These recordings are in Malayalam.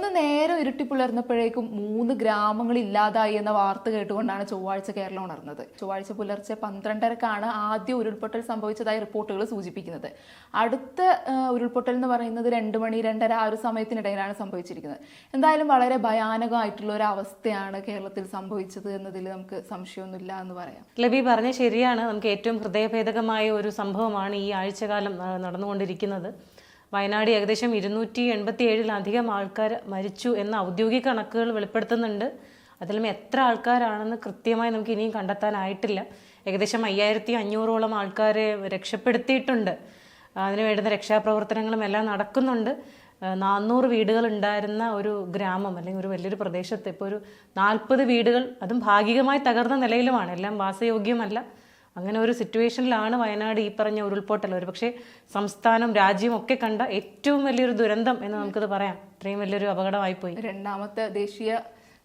ഒന്ന് നേരെ ഇരുട്ടി പുലർന്നപ്പോഴേക്കും മൂന്ന് ഗ്രാമങ്ങൾ ഇല്ലാതായി എന്ന വാർത്ത കേട്ടുകൊണ്ടാണ് ചൊവ്വാഴ്ച കേരളം ഉണർന്നത്. ചൊവ്വാഴ്ച പുലർച്ചെ പന്ത്രണ്ടരക്കാണ് ആദ്യ ഉരുൾപൊട്ടൽ സംഭവിച്ചതായി റിപ്പോർട്ടുകൾ സൂചിപ്പിക്കുന്നത്. അടുത്ത ഉരുൾപൊട്ടൽ എന്ന് പറയുന്നത് രണ്ട് മണി രണ്ടര ആ ഒരു സമയത്തിനിടയിലാണ് സംഭവിച്ചിരിക്കുന്നത്. എന്തായാലും വളരെ ഭയാനകമായിട്ടുള്ള ഒരു അവസ്ഥയാണ് കേരളത്തിൽ സംഭവിച്ചത് എന്നതിൽ നമുക്ക് സംശയമൊന്നുമില്ല എന്ന് പറയാം. ലബി പറഞ്ഞ ശരിയാണ്. നമുക്ക് ഏറ്റവും ഹൃദയഭേദകമായ ഒരു സംഭവമാണ് ഈ ആഴ്ചകാലം നടന്നുകൊണ്ടിരിക്കുന്നത്. വയനാട് ഏകദേശം ഇരുന്നൂറ്റി എൺപത്തി ഏഴിലധികം ആൾക്കാർ മരിച്ചു എന്ന ഔദ്യോഗിക കണക്കുകൾ വെളിപ്പെടുത്തുന്നുണ്ട്. അതിലും എത്ര ആൾക്കാരാണെന്ന് കൃത്യമായി നമുക്ക് ഇനിയും കണ്ടെത്താനായിട്ടില്ല. ഏകദേശം അയ്യായിരത്തി അഞ്ഞൂറോളം ആൾക്കാരെ രക്ഷപ്പെടുത്തിയിട്ടുണ്ട്. അതിന് വേണ്ടുന്ന രക്ഷാപ്രവർത്തനങ്ങളും എല്ലാം നടക്കുന്നുണ്ട്. നാനൂറ് വീടുകൾ ഉണ്ടായിരുന്ന ഒരു ഗ്രാമം അല്ലെങ്കിൽ ഒരു വലിയൊരു പ്രദേശത്ത് ഇപ്പോൾ ഒരു നാൽപ്പത് വീടുകൾ അതും ഭാഗികമായി തകർന്ന നിലയിലുമാണ്. എല്ലാം വാസയോഗ്യമല്ല. അങ്ങനെ ഒരു സിറ്റുവേഷനിലാണ് വയനാട് ഈ പറഞ്ഞ ഉരുൾപൊട്ടൽ. ഒരു പക്ഷേ സംസ്ഥാനം രാജ്യം ഒക്കെ കണ്ട ഏറ്റവും വലിയൊരു ദുരന്തം എന്ന് നമുക്കത് പറയാം. ഇത്രയും വലിയൊരു അപകടമായി പോയി രണ്ടാമത്തെ ദേശീയ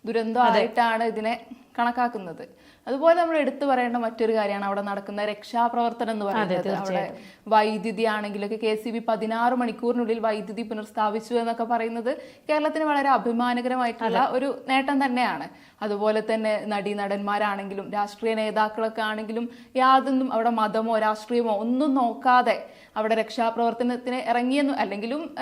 ദുരന്തമായിട്ടാണ് ഇതിനെ കണക്കാക്കുന്നത്. അതുപോലെ നമ്മൾ എടുത്തു പറയേണ്ട മറ്റൊരു കാര്യമാണ് അവിടെ നടക്കുന്ന രക്ഷാപ്രവർത്തനം എന്ന് പറയുന്നത്. അവിടെ വൈദ്യുതി ആണെങ്കിലൊക്കെ കെ സി ബി പതിനാറ് മണിക്കൂറിനുള്ളിൽ വൈദ്യുതി പുനഃസ്ഥാപിച്ചു എന്നൊക്കെ പറയുന്നത് കേരളത്തിന് വളരെ അഭിമാനകരമായിട്ടുള്ള ഒരു നേട്ടം തന്നെയാണ്. അതുപോലെ തന്നെ നടീനടന്മാരാണെങ്കിലും രാഷ്ട്രീയ നേതാക്കളൊക്കെ ആണെങ്കിലും യാതൊന്നും അവിടെ മതമോ രാഷ്ട്രീയമോ ഒന്നും നോക്കാതെ അവിടെ രക്ഷാപ്രവർത്തനത്തിന് ഇറങ്ങിയെന്ന് അല്ലെങ്കിലും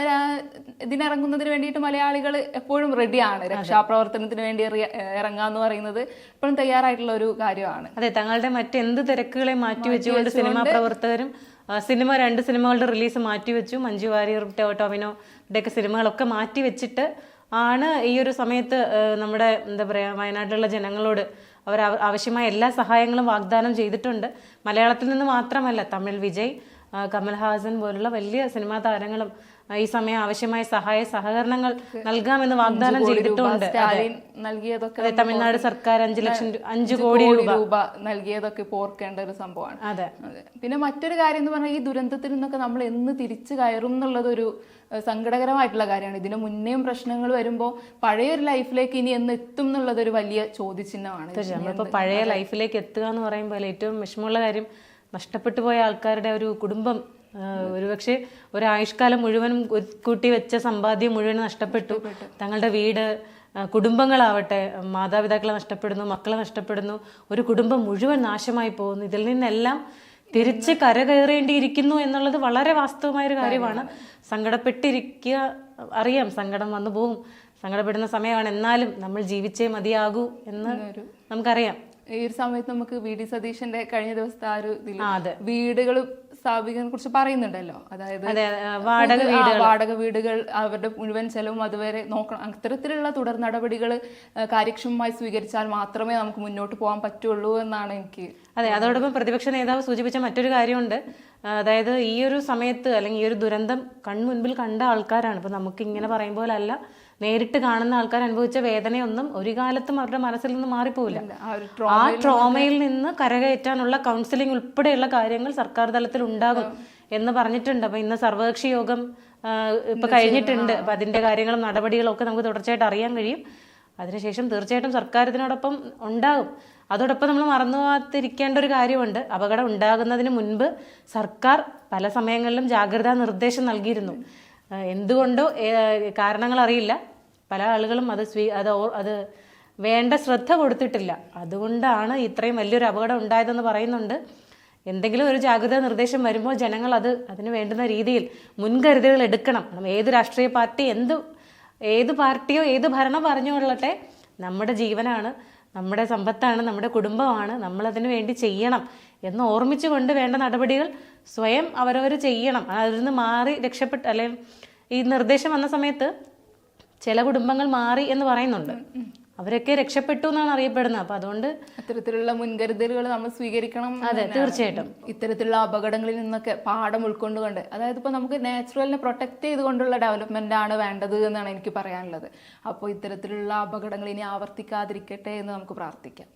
ഇതിനിറങ്ങുന്നതിന് വേണ്ടിയിട്ട് മലയാളികൾ എപ്പോഴും റെഡിയാണ് രക്ഷാപ്രവർത്തനത്തിന് വേണ്ടി ഇറ- ഇറങ്ങാന്ന് പറയുന്നത്. എപ്പോഴും തയ്യാറായിട്ടുള്ള ഒരു കാര്യമാണ്. അതെ തങ്ങളുടെ മറ്റെന്ത് തിരക്കുകളെ മാറ്റിവെച്ചുകൊണ്ട് സിനിമാ പ്രവർത്തകരും സിനിമ രണ്ട് സിനിമകളുടെ റിലീസ് മാറ്റിവെച്ചു മഞ്ജു വാര്യർ ടോമിനോ ഇതൊക്കെ സിനിമകളൊക്കെ മാറ്റിവെച്ചിട്ട് ആണ് ഈ ഒരു സമയത്ത് നമ്മുടെ എന്താ പറയുക വയനാട്ടിലുള്ള ജനങ്ങളോട് അവർ ആവശ്യമായ എല്ലാ സഹായങ്ങളും വാഗ്ദാനം ചെയ്തിട്ടുണ്ട്. മലയാളത്തിൽ നിന്ന് മാത്രമല്ല തമിഴ് വിജയ് കമൽഹാസൻ പോലുള്ള വലിയ സിനിമാ താരങ്ങളും ഈ സമയം ആവശ്യമായ സഹായ സഹകരണങ്ങൾ നൽകാമെന്ന് വാഗ്ദാനം ചെയ്തിട്ടുണ്ട്. നൽകിയതൊക്കെ തമിഴ്നാട് സർക്കാർ അഞ്ചു ലക്ഷം അഞ്ച് കോടി രൂപ. നൽകിയതൊക്കെ ഇപ്പോൾ ഓർക്കേണ്ട ഒരു സംഭവമാണ്. അതെ. പിന്നെ മറ്റൊരു കാര്യം എന്ന് പറഞ്ഞാൽ ഈ ദുരന്തത്തിൽ നിന്നൊക്കെ നമ്മൾ എന്ന് തിരിച്ചു കയറും എന്നുള്ളതൊരു സങ്കടകരമായിട്ടുള്ള കാര്യമാണ്. ഇതിന് മുന്നേയും പ്രശ്നങ്ങൾ വരുമ്പോൾ പഴയ ഒരു ലൈഫിലേക്ക് ഇനി എന്ന് എത്തും എന്നുള്ളതൊരു വലിയ ചോദ്യചിഹ്നമാണ്. നമ്മളിപ്പോൾ പഴയ ലൈഫിലേക്ക് എത്തുക എന്ന് പറയുമ്പോൾ ഏറ്റവും വിഷമമുള്ള കാര്യം നഷ്ടപ്പെട്ടു പോയ ആൾക്കാരുടെ ഒരു കുടുംബം ഒരുപക്ഷെ ഒരു ആയുഷ്കാലം മുഴുവനും കൂട്ടി വെച്ച സമ്പാദ്യം മുഴുവൻ നഷ്ടപ്പെട്ടു. തങ്ങളുടെ വീട് കുടുംബങ്ങളാവട്ടെ മാതാപിതാക്കളെ നഷ്ടപ്പെടുന്നു മക്കളെ നഷ്ടപ്പെടുന്നു ഒരു കുടുംബം മുഴുവൻ നാശമായി പോകുന്നു. ഇതിൽ നിന്നെല്ലാം തിരിച്ച് കരകയറേണ്ടിയിരിക്കുന്നു എന്നുള്ളത് വളരെ വാസ്തവമായ ഒരു കാര്യമാണ്. സങ്കടപ്പെട്ടിരിക്കുക അറിയാം സങ്കടം വന്നു പോകും സങ്കടപ്പെടുന്ന സമയമാണ്. എന്നാലും നമ്മൾ ജീവിച്ചേ മതിയാകൂ എന്ന് നമുക്കറിയാം. ഈ ഒരു സമയത്ത് നമുക്ക് വി. ഡി. സതീശന്റെ കഴിഞ്ഞ ദിവസത്തെ ആ ഒരു വീടുകളും വീടുകൾ സ്ഥാപിക്കുന്നതിനെ കുറിച്ച് പറയുന്നുണ്ടല്ലോ. അതായത് വാടക വാടക വീടുകൾ അവരുടെ മുഴുവൻ ചെലവും അതുവരെ നോക്കണം. അത്തരത്തിലുള്ള തുടർ നടപടികൾ കാര്യക്ഷമമായി സ്വീകരിച്ചാൽ മാത്രമേ നമുക്ക് മുന്നോട്ട് പോകാൻ പറ്റുള്ളൂ എന്നാണ് എനിക്ക് അതെ അതോടൊപ്പം പ്രതിപക്ഷ നേതാവ് സൂചിപ്പിച്ച മറ്റൊരു കാര്യമുണ്ട്. അതായത് ഈ ഒരു സമയത്ത് അല്ലെങ്കിൽ ഈ ഒരു ദുരന്തം കൺമുൻപിൽ കണ്ട ആൾക്കാരാണ്. ഇപ്പൊ നമുക്ക് ഇങ്ങനെ പറയും പോലെ അല്ല നേരിട്ട് കാണുന്ന ആൾക്കാർ അനുഭവിച്ച വേദനയൊന്നും ഒരു കാലത്തും അവരുടെ മനസ്സിൽ നിന്ന് മാറിപ്പോവില്ല. ആ ട്രോമയിൽ നിന്ന് കരകയറ്റാനുള്ള കൗൺസിലിംഗ് ഉൾപ്പെടെയുള്ള കാര്യങ്ങൾ സർക്കാർ തലത്തിൽ ഉണ്ടാകും എന്ന് പറഞ്ഞിട്ടുണ്ട്. അപ്പൊ ഇന്ന് സർവകക്ഷി യോഗം ഇപ്പൊ കഴിഞ്ഞിട്ടുണ്ട്. അപ്പൊ അതിന്റെ കാര്യങ്ങളും നടപടികളും ഒക്കെ നമുക്ക് തുടർച്ചയായിട്ട് അറിയാൻ കഴിയും. അതിനുശേഷം തീർച്ചയായിട്ടും സർക്കാർ ഇതിനോടൊപ്പം ഉണ്ടാകും. അതോടൊപ്പം നമ്മൾ മറന്നു പോകാതിരിക്കേണ്ട ഒരു കാര്യമുണ്ട്. അപകടം ഉണ്ടാകുന്നതിന് മുൻപ് സർക്കാർ പല സമയങ്ങളിലും ജാഗ്രതാ നിർദ്ദേശം നൽകിയിരുന്നു. എന്തുകൊണ്ടോ കാരണങ്ങൾ അറിയില്ല പല ആളുകളും അത് സ്വീ അത് അത് വേണ്ട ശ്രദ്ധ കൊടുത്തിട്ടില്ല. അതുകൊണ്ടാണ് ഇത്രയും വലിയൊരു അപകടം ഉണ്ടായതെന്ന് പറയുന്നുണ്ട്. എന്തെങ്കിലും ഒരു ജാഗ്രതാ നിർദ്ദേശം വരുമ്പോൾ ജനങ്ങൾ അത് അതിന് വേണ്ടുന്ന രീതിയിൽ മുൻകരുതലുകൾ എടുക്കണം. ഏത് രാഷ്ട്രീയ പാർട്ടി എന്ത് ഏത് പാർട്ടിയോ ഏത് ഭരണം പറഞ്ഞുകൊള്ളട്ടെ നമ്മുടെ ജീവനാണ്. നമ്മുടെ സമ്പത്താണ് നമ്മുടെ കുടുംബമാണ് നമ്മളതിനു വേണ്ടി ചെയ്യണം എന്ന് ഓർമ്മിച്ചുകൊണ്ട് വേണ്ട നടപടികൾ സ്വയം അവരവർ ചെയ്യണം. അതിൽ നിന്ന് മാറി രക്ഷപ്പെട്ട് അല്ലെങ്കിൽ ഈ നിർദ്ദേശം വന്ന സമയത്ത് ചില കുടുംബങ്ങൾ മാറി എന്ന് പറയുന്നുണ്ട്. അവരൊക്കെ രക്ഷപ്പെട്ടു എന്നാണ് അറിയപ്പെടുന്നത്. അപ്പൊ അതുകൊണ്ട് അത്തരത്തിലുള്ള മുൻകരുതലുകൾ നമ്മൾ സ്വീകരിക്കണം അതെ തീർച്ചയായിട്ടും. ഇത്തരത്തിലുള്ള അപകടങ്ങളിൽ നിന്നൊക്കെ പാഠം ഉൾക്കൊണ്ടുകൊണ്ട് അതായത് ഇപ്പോൾ നമുക്ക് നാച്ചുറലിനെ പ്രൊട്ടക്ട് ചെയ്തുകൊണ്ടുള്ള ഡെവലപ്മെന്റ് ആണ് വേണ്ടത് എന്നാണ് എനിക്ക് പറയാനുള്ളത്. അപ്പോൾ ഇത്തരത്തിലുള്ള അപകടങ്ങൾ ഇനി ആവർത്തിക്കാതിരിക്കട്ടെ എന്ന് നമുക്ക് പ്രാർത്ഥിക്കാം.